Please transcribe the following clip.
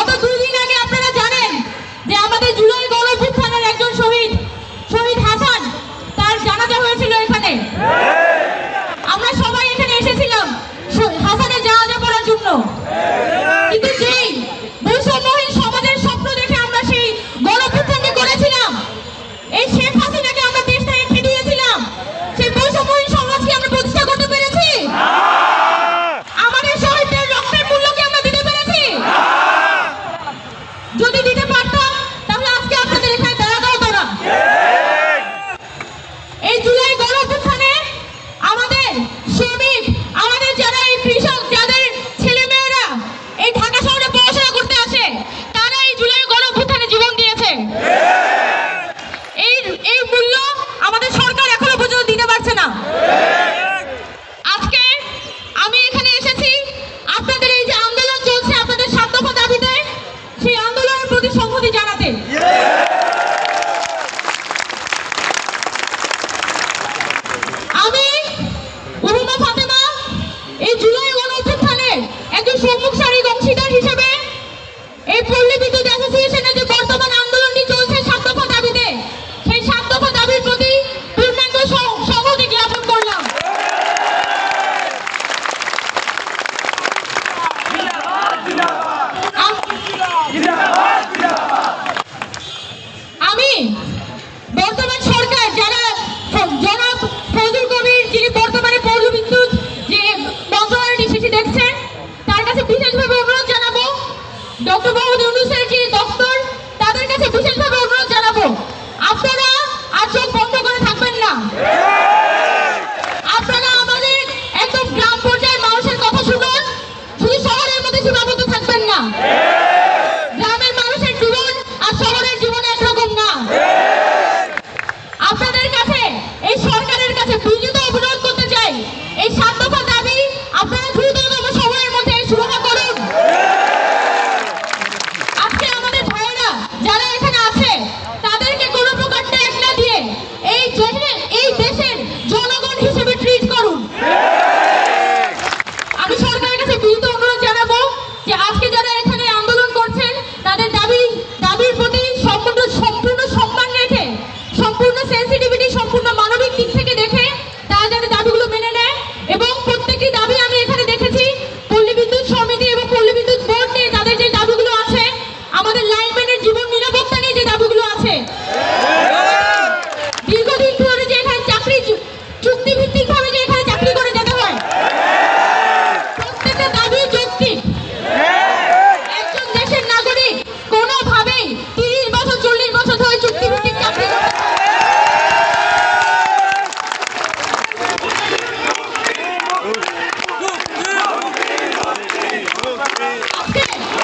গত দুই দিন আগে আপনারা জানেন যে আমাদের জুলাই গণপুত্থানের একজন শহীদ শহীদ হাসান, তার জানাজা হয়েছিল এখানে। সংহতি যারা বর্তমান সরকার যারা জনাব ফজল কবির, যিনি বর্তমানে পৌরবিদ্যুৎ যে মন্ত্রণালয়টি, সেটি দেখছেন, তার কাছে বিশেষভাবে অনুরোধ জানাব, ডক্টর বাহাদুর দ্রুত অনুরোধ জানাব যে আজকে যারা এখানে আন্দোলন করছেন, তাদের দাবি দাবির প্রতি সম্পূর্ণ সম্পূর্ণ সম্মান রেখে, সম্পূর্ণ সেন্সিটিভিটি Okay.